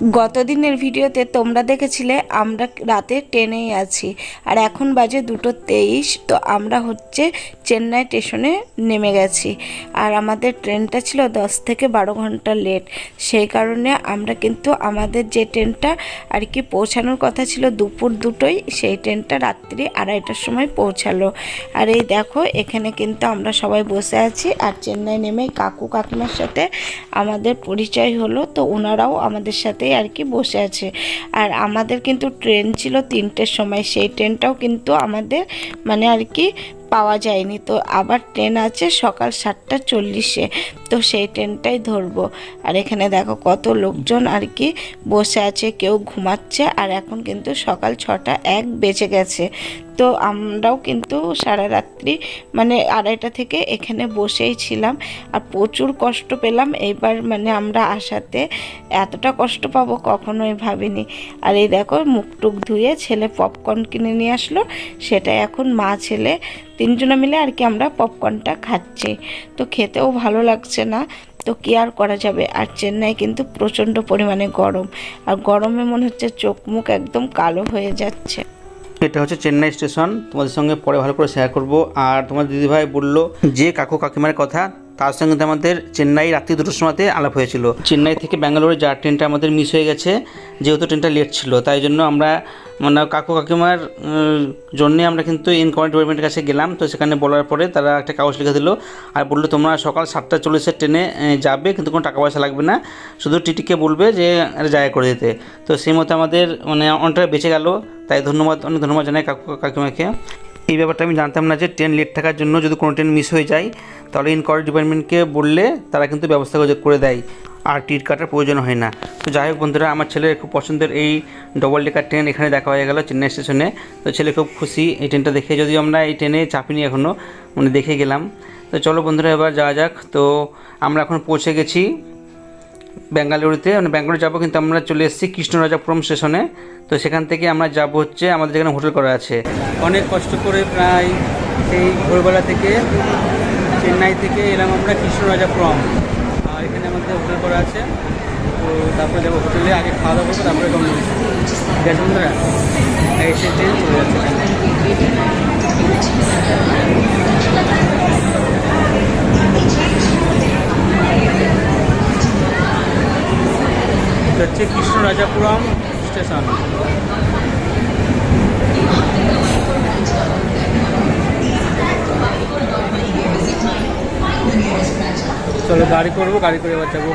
গতদিনের ভিডিওতে তোমরা দেখেছিলে আমরা রাতে ট্রেনেই আছি। আর এখন বাজে দুটো তেইশ, তো আমরা হচ্ছে চেন্নাই স্টেশনে নেমে গেছি। আর আমাদের ট্রেনটা ছিল দশ থেকে বারো ঘণ্টা লেট। সেই কারণে আমরা কিন্তু আমাদের যে ট্রেনটা আর কি পৌঁছানোর কথা ছিল দুপুর দুটোই, সেই ট্রেনটা রাত্রি আড়াইটার সময় পৌঁছালো। আর এই দেখো, এখানে কিন্তু আমরা সবাই বসে আছি। আর চেন্নাই নেমে কাকু কাকিমার সাথে আমাদের পরিচয় হলো। তো ওনারাও আমাদের সাথেই আর কি বসে আছে। আর আমাদের কিন্তু ট্রেন ছিল তিনটের সময়, সেই ট্রেনটাও কিন্তু আমাদের মানে আর কি পাওয়া যায়নি। তো আবার ট্রেন আছে সকাল সাতটা চল্লিশে, তো সেই ট্রেনটাই ধরবো। আর এখানে দেখো কত লোকজন আর কি বসে আছে, কেউ ঘুমাচ্ছে, আর এখন কিন্তু সকাল ছটা এক বেজে গেছে। তো আমরাও কিন্তু সারা রাত্রি মানে আড়াইটা থেকে এখানে বসেই ছিলাম আর প্রচুর কষ্ট পেলাম। এইবার মানে আমরা আসাতে এতটা কষ্ট পাবো কখনোই ভাবিনি। আর এই দেখো মুখ টুক ধুয়ে ছেলে পপকর্ন কিনে নিয়ে আসলো সেটা এখন মা ছেলে তিনজনে মিলে আর কি আমরা পপকর্নটা খাচ্ছি। তো খেতেও ভালো লাগছে না, তো কি আর করা যাবে? আর চেন্নাই কিন্তু প্রচণ্ড পরিমাণে গরম, আর গরমে মনে হচ্ছে চোখ মুখ একদম কালো হয়ে যাচ্ছে। এটা হচ্ছে চেন্নাই স্টেশন। তোমাদের সঙ্গে পরে ভালো করে শেয়ার করব। আর তোমার দিদিভাই বলল, যে কাকু কাকিমার কথা তার সঙ্গে আমাদের চেন্নাই রাত্রি দুটোর সময়তে আলাপ হয়েছিল। চেন্নাই থেকে ব্যাঙ্গালোরে যাওয়ার ট্রেনটা আমাদের মিস হয়ে গেছে, যেহেতু ট্রেনটা লেট ছিল, তাই জন্য আমরা মানে কাকু কাকিমার জন্যে আমরা কিন্তু ইনকোয়ারি ডিপার্টমেন্টের কাছে গেলাম, তো সেখানে বলার পরে তারা একটা কাগজ লিখে দিল আর বলল, তোমরা সকাল সাতটা চল্লিশের ট্রেনে যাবে, কিন্তু কোনো টাকা পয়সা লাগবে না, শুধু টিটিকে বলবে যে জায়গা করে দিতে। তো সেই মতো আমাদের মানে অনেকটা বেঁচে গেল, তাই ধন্যবাদ, অনেক ধন্যবাদ জানাই কাকু কাকিমাকে। এই ব্যাপারটা আমি জানতাম না যে ট্রেন লেট থাকার জন্য যদি কোনো ট্রেন মিস হয়ে যায়, তাহলে ইনকোয়ারি ডিপার্টমেন্টকে বললে তারা কিন্তু ব্যবস্থা করে- দেয়। আর টিকিট কাটার প্রয়োজন হয় না। তো যাই হোক বন্ধুরা, আমার ছেলের খুব পছন্দের এই ডবল ডেকার ট্রেন এখানে দেখা হয়ে গেল চেন্নাই স্টেশনে তো ছেলে খুব খুশি এই ট্রেনটা দেখে। যদিও আমরা এই ট্রেনে চাপিনি এখনও মানে দেখে গেলাম। তো চলো বন্ধুরা এবার যাওয়া যাক। তো আমরা এখন পৌঁছে গেছি বেঙ্গালুরুতে মানে ব্যাঙ্গালোর যাব কিন্তু আমরা চলে এসেছি কৃষ্ণরাজাপুরম স্টেশনে। তো সেখান থেকে আমরা যাব হচ্ছে আমাদের যেখানে হোটেল করা আছে। অনেক কষ্ট করে প্রায় সেই ভোরবেলা থেকে চেন্নাই থেকে এলাম আমরা কৃষ্ণরাজাপুরম। আর এখানে আমাদের হোটেল করা আছে। তো তারপরে যাব হোটেলে, আগে খাওয়া দাওয়া তারপরে কম ঠিক বন্ধুরা এসে ট্রেন চলে যাচ্ছে। হচ্ছে কৃষ্ণরাজাপুরম স্টেশন। চলো গাড়ি করব, গাড়ি করে এবার যাব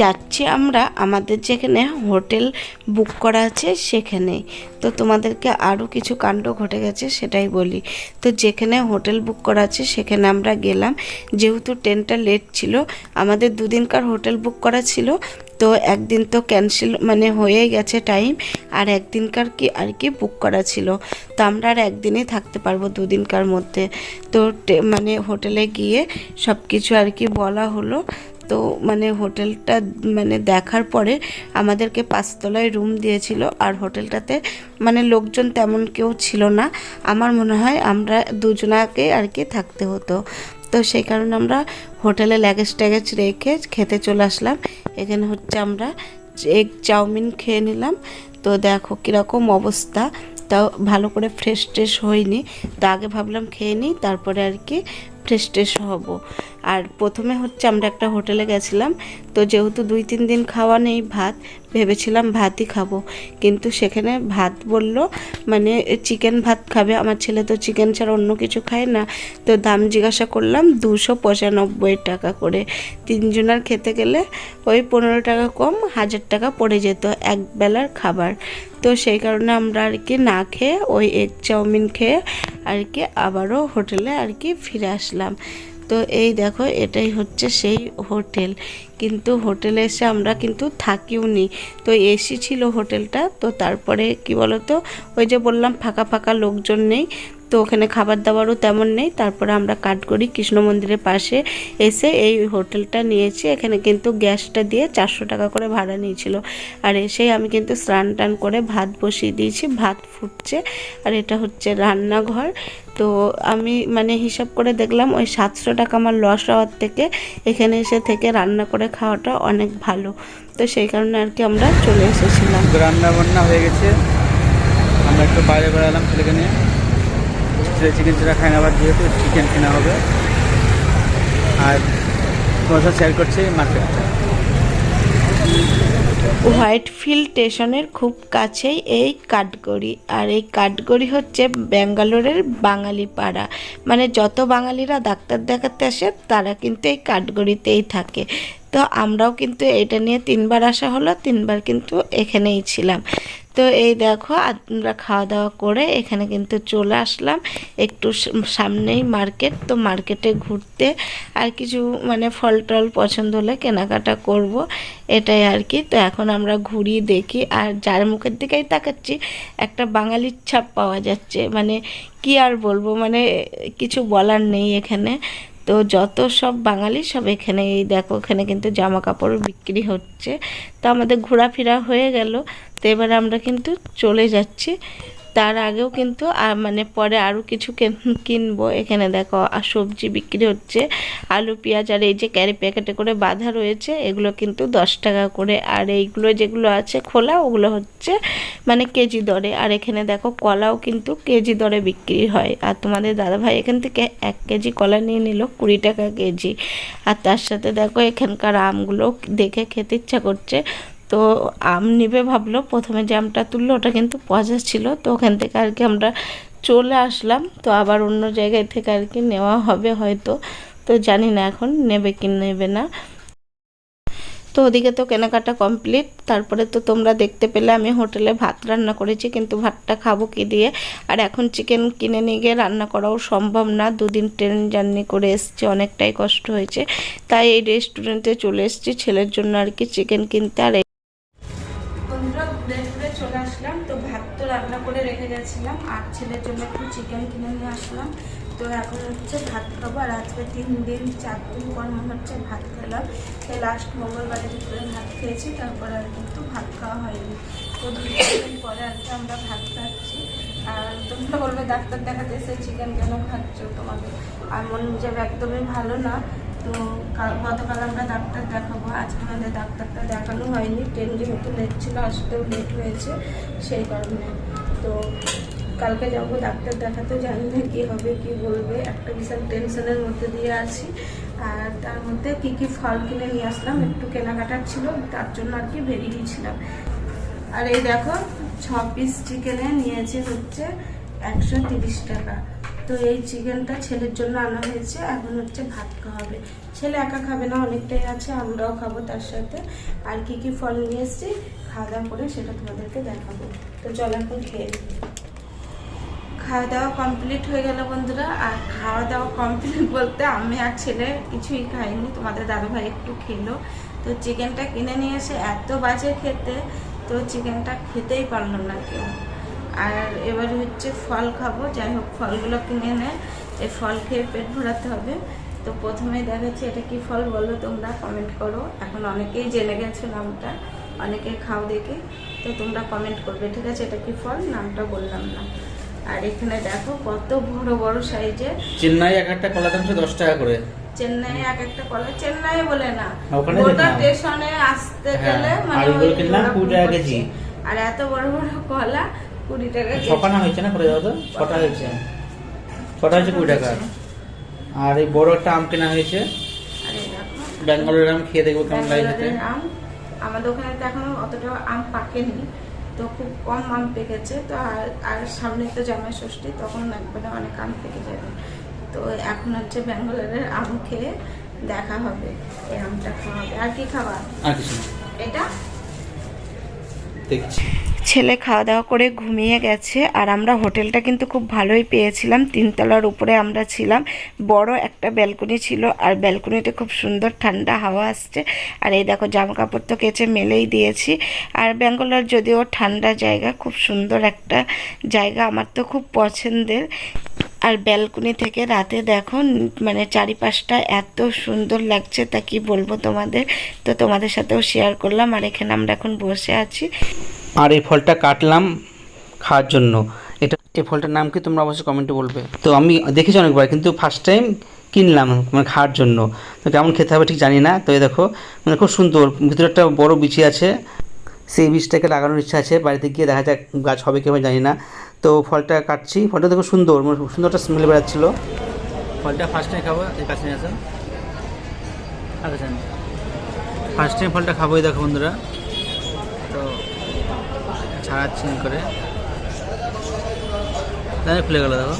যাচ্ছি আমরা, আমাদের যেখানে হোটেল বুক করা আছে সেখানে। তো তোমাদেরকে আরও কিছু কাণ্ড ঘটে গেছে সেটাই বলি। তো যেখানে হোটেল বুক করা আছে সেখানে আমরা গেলাম। যেহেতু ট্রেনটা লেট ছিল, আমাদের দুদিনকার হোটেল বুক করা ছিল তো একদিন তো ক্যান্সেল মানে হয়ে গেছে টাইম আর একদিনকার কি, আর কি বুক করা ছিল। তো আমরা আর একদিনই থাকতে পারব দুদিনকার মধ্যে। তো মানে হোটেলে গিয়ে সব কিছু আর কি বলা হলো। তো মানে হোটেলটা মানে দেখার পরে আমাদেরকে পাঁচতলায় রুম দিয়েছিল, আর হোটেলটাতে মানে লোকজন তেমন কেউ ছিল না। আমার মনে হয় আমরা দুজনাকে আর কি থাকতে হতো। তো সেই কারণে আমরা হোটেলে ল্যাগেজ ট্যাগেজ রেখে খেতে চলে আসলাম। এখানে হচ্ছে আমরা এগ চাউমিন খেয়ে নিলাম। তো দেখো কীরকম অবস্থা। তাও ভালো করে ফ্রেশ ট্রেশ হয়নি। তো আগে ভাবলাম খেয়ে নিই, তারপরে আর কি ফ্রেশ ট্রেশ হব। আর প্রথমে হচ্ছে আমরা একটা হোটেলে গেছিলাম, তো যেহেতু দুই তিন দিন খাওয়া নেই ভাত, ভেবেছিলাম ভাতই খাব। কিন্তু সেখানে ভাত বলল মানে চিকেন ভাত খাবে, আমার ছেলে তো চিকেন ছাড়া অন্য কিছু খায় না। তো দাম জিজ্ঞাসা করলাম, দুশো পঁচানব্বই টাকা করে। তিনজনের খেতে গেলে ওই পনেরো টাকা কম, হাজার টাকা পড়ে যেত এক বেলার খাবার। তো সেই কারণে আমরা আর কি না খেয়ে ওই এগ চাউমিন খেয়ে আর কি আবারও হোটেলে আর কি ফিরে আসলাম। তো এই দেখো এটাই হচ্ছে সেই হোটেল। কিন্তু হোটেলে এসে আমরা কিন্তু থাকিও নি তো এসি ছিল হোটেলটা, তো তারপরে কি বলতো, ওই যে বললাম ফাঁকা ফাঁকা লোকজন নেই, তো ওখানে খাবার দাবারও তেমন নেই। তারপরে আমরা কাঠগড়ি কৃষ্ণ মন্দিরের পাশে এসে এই হোটেলটা নিয়েছি। এখানে কিন্তু গ্যাসটা দিয়ে চারশো টাকা করে ভাড়া নিয়েছিল। আর এসেই আমি কিন্তু স্নান টান করে ভাত বসিয়ে দিয়েছি, ভাত ফুটছে। আর এটা হচ্ছে রান্নাঘর। তো আমি মানে হিসাব করে দেখলাম ওই সাতশো টাকা আমার লস হওয়ার থেকে এখানে এসে থেকে রান্না করে খাওয়াটা অনেক ভালো। তো সেই কারণে আর কি আমরা চলে এসেছিলাম। রান্না বান্না হয়ে গেছে। আমরা একটু বাইরে বেড়ালাম ছেলেকে নিয়ে। চিকেন ছাড়া খায় না আবার যেহেতু চিকেন কেনা হবে। আর তোমার সাথে শেয়ার করছি মার্কেটটা হোয়াইট ফিল্ড স্টেশনের খুব কাছেই এই কাঠগড়ি। আর এই কাঠগড়ি হচ্ছে ব্যাঙ্গালোরের বাঙালি পাড়া মানে যত বাঙালিরা ডাক্তার দেখাতে আসে তারা কিন্তু এই কাঠগড়িতেই থাকে। তো আমরাও কিন্তু এটা নিয়ে তিনবার আসা হলো, তিনবার কিন্তু এখানেই ছিলাম। তো এই দেখো, আমরা খাওয়া দাওয়া করে এখানে কিন্তু চলে আসলাম। একটু সামনেই মার্কেট, তো মার্কেটে ঘুরতে আর কিছু মানে ফল টল পছন্দ হলে কেনাকাটা করব, এটাই আর কি। তো এখন আমরা ঘুরি, দেখি আর যার মুখের দিকেই তাকাচ্ছি, একটা বাঙালির ছাপ পাওয়া যাচ্ছে। মানে কি আর বলব মানে কিছু বলার নেই এখানে। তো যত সব বাঙালি সব এখানে এই দেখো, এখানে কিন্তু জামা কাপড় বিক্রি হচ্ছে। তো আমাদের ঘোরাফেরা হয়ে গেল। তো এবার আমরা কিন্তু চলে যাচ্ছি। তার আগেও কিন্তু মানে পরে আরও কিছু কেন- কিনবো। এখানে দেখো আর সবজি বিক্রি হচ্ছে, আলু, পেঁয়াজ আর এই যে ক্যারি প্যাকেটে করে বাঁধা রয়েছে, এগুলো কিন্তু দশ টাকা করে। আর এইগুলো যেগুলো আছে খোলা, ওগুলো হচ্ছে মানে কেজি দরে। আর এখানে দেখো, কলাও কিন্তু কেজি দরে বিক্রি হয়। আর তোমাদের দাদাভাই এখান থেকে এক কেজি কলা নিয়ে নিল, কুড়ি টাকা কেজি। আর তার সাথে দেখো, এখানকার আমগুলো দেখে খেতে ইচ্ছা করছে। তো আম নিবে ভাবলো, প্রথমে যে আমটা তুললো, ওটা কিন্তু পচা ছিল, তো ওখান থেকে আর কি আমরা চলে আসলাম, তো আবার অন্য জায়গায় থেকে আর কি নেওয়া হবে হয়তো, তো জানি না এখন নেবে কি নেবে না। তো ওদিকে তো কেনাকাটা কমপ্লিট, তারপরে তো তোমরা দেখতে পেলে আমি হোটেলে ভাত রান্না করেছি, কিন্তু ভাতটা খাব কি দিয়ে? আর এখন চিকেন কিনে নিয়ে গিয়ে রান্না করাও সম্ভব না, দুদিন ট্রেন জার্নি করে এসছি, অনেকটাই কষ্ট হয়েছে। তাই এই রেস্টুরেন্টে চলে এসেছি, ছেলের জন্য আর কি চিকেন কিনতে, আর বন্ধুরা ঘুরে ঘুরে চলে আসলাম। তো ভাত তো রান্না করে রেখে গেছিলাম। আর ছেলের জন্য একটু চিকেন কিনে নিয়ে আসলাম। তো এখন হচ্ছে ভাত খাব। আর আজকে তিন দিন, চার দিন পর মনে হচ্ছে ভাত খেলাম। এই লাস্ট মঙ্গলবারে দুপুরে ভাত খেয়েছি, তারপরে আর কিন্তু ভাত খাওয়া হয়নি। তো দু দিন পরে আর কি আমরা ভাত খাচ্ছি। আর তোমরা বলবে, ডাক্তার দেখাতে এসে চিকেন কেন খাচ্ছ? তোমাদের আর মন মেজাজ একদমই ভালো না। তো কাল- গতকাল আমরা ডাক্তার দেখাবো। আজকে আমাদের ডাক্তারটা দেখানো হয়নি। ট্রেন যেহেতু লেট ছিল আসতেও লেট হয়েছে সেই কারণে। তো কালকে যাব ডাক্তার দেখাতে, জানি না কী হবে, কি বলবে। একটা বিশাল টেনশনের মধ্যে দিয়ে আছি। আর তার মধ্যে কি কি ফল কিনে নিয়ে আসলাম, একটু কেনাকাটার ছিল, তার জন্য আর কি বেরিয়ে গিয়েছিলাম। আর এই দেখো, ছ পিস চিকেনে নিয়েছে হচ্ছে একশো টাকা। তো এই চিকেনটা ছেলের জন্য আনা হয়েছে। এখন হচ্ছে ভাত খাওয়াবে। ছেলে একা খাবে না, অনেকটাই আছে, আমরাও খাব তার সাথে। আর কি কি ফল নিয়ে এসেছি, খাওয়া দাওয়া করে সেটা তোমাদেরকে দেখাবো। তো চল এখন খেয়ে খাওয়া দাওয়া কমপ্লিট হয়ে গেল বন্ধুরা। আর খাওয়া দাওয়া কমপ্লিট বলতে আমি আর ছেলে কিছুই খাইনি, তোমাদের দাদাভাই একটু খেলো। তো চিকেনটা কিনে নিয়ে এসে এত বাজে খেতে, তো চিকেনটা খেতেই পারলাম না কেউ। আর এবার হচ্ছে ফল খাব যাই হোক ফলগুলো কিনে এনে এই ফল খেয়ে পেট ভরাতে হবে। তো প্রথমেই দেখাচ্ছি এটা কি ফল বলো তোমরা কমেন্ট করো। এখন অনেকেই জেনে গেছো নামটা অনেকে খাও দেখে তো তোমরা কমেন্ট করবে ঠিক আছে? এটা কি ফল? নামটা বললাম না। আর এখানে দেখো কত বড় বড় সাইজে চেন্নাই এক একটা কলা দাম দশ টাকা করে। চেন্নাই এক একটা কলা চেন্নাই বলে না। ওখানে গোটা স্টেশনে আসতে হ্যাঁ, গেলে মানে। আর এত বড় বড় কলা কুড়ি টাকা। ছখানা হয়েছে না করে তো? ছটা হয়েছে। ছটা হয়েছে কুড়ি টাকা। আর এই বড় একটা আম কেনা হয়েছে। আর ব্যাঙ্গালোরের আম খেয়ে দেখব কেমন লাগে আম আমাদের ওখানে তো এখনও অতটা আম পাকেনি তো খুব কম আম পেকেছে। তো আর আর সামনে তো জামাই ষষ্ঠী তখন একবারে অনেক আম পেকে যাবে। তো এখন হচ্ছে ব্যাঙ্গালোরের আম খেয়ে দেখা হবে এই আমটা খাওয়া হবে। আর কি খাবার? আর কিছু এটা? দেখছি। ছেলে খাওয়া দাওয়া করে ঘুমিয়ে গেছে আর আমরা হোটেলটা কিন্তু খুব ভালোই পেয়েছিলাম। তিনতলার উপরে আমরা ছিলাম। বড় একটা ব্যালকনি ছিল আর ব্যালকনিতে খুব সুন্দর ঠান্ডা হাওয়া আসছে। আর এই দেখো জামা কাপড় তো কেচে মেলেই দিয়েছি। আর ব্যাঙ্গালোর যদিও ঠান্ডা জায়গা, খুব সুন্দর একটা জায়গা আমার তো খুব পছন্দের। আর ব্যালকনি থেকে রাতে দেখো মানে চারিপাশটা এত সুন্দর লাগছে তা কি বলব তোমাদের? তো তোমাদের সাথেও শেয়ার করলাম আর এখানে আমরা এখন বসে আছি। আর এই ফলটা কাটলাম খাওয়ার জন্য। এটা এই ফলটার নাম কি তোমরা অবশ্যই কমেন্টে বলবে। তো আমি দেখেছি অনেকবার কিন্তু ফার্স্ট টাইম কিনলাম মানে খাওয়ার জন্য। তো কেমন খেতে হবে ঠিক জানি না তো এই দেখো মানে খুব সুন্দর। ভিতরে একটা বড় বিচি আছে। সেই বীজটাকে লাগানোর ইচ্ছা আছে বাড়িতে গিয়ে দেখা যাক গাছ হবে কেমন জানি না। তো ফলটা কাটছি ফলটা দেখো সুন্দর মানে খুব সুন্দর একটা স্মেল বেড়াচ্ছিল। ফলটা ফার্স্ট টাইম খাব এই কাছে নিয়ে আসুন ফার্স্ট টাইম ফলটা খাবোই দেখো বন্ধুরা। তো ছাড়াচ্ছি করে। তাই খুলে গেল দেখো।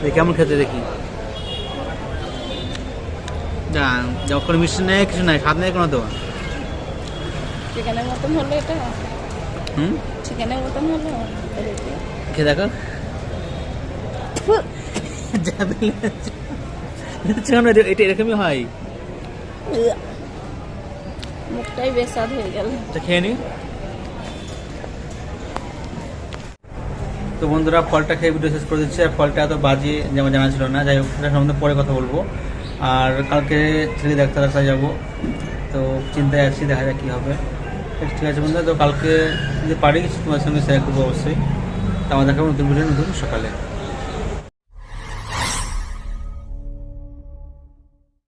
দেখি কেমন খেতে দেখি? যখন মিষ্টি নেই কিছু নাই স্বাদ নেই কোনো তো। চিকেনের মতন হলো এটা? হুম? চিকেনের মতন হলো? খেয়ে দেখো। যাবে এটা এরকমই হয়? মুখটাই বেসাদ হয়ে গেল। এটা খেয়ে নি? তো বন্ধুরা, ফলটা খেয়ে ভিডিও শেষ করে দিচ্ছে। আর ফলটা এত বাজে যেমন জানা ছিল না, যাই হোক সেটা সম্বন্ধে পরে কথা বলব। আর কালকে ছেলে ডাক্তার কাছে যাব। তো চিন্তায় আছি, দেখা যাক কী হবে। ঠিক আছে বন্ধুরা, তো কালকে যদি পারি তোমার সঙ্গে শেয়ার করব অবশ্যই। তো আমার দেখাবো নতুন ভিডিও নতুন সকালে।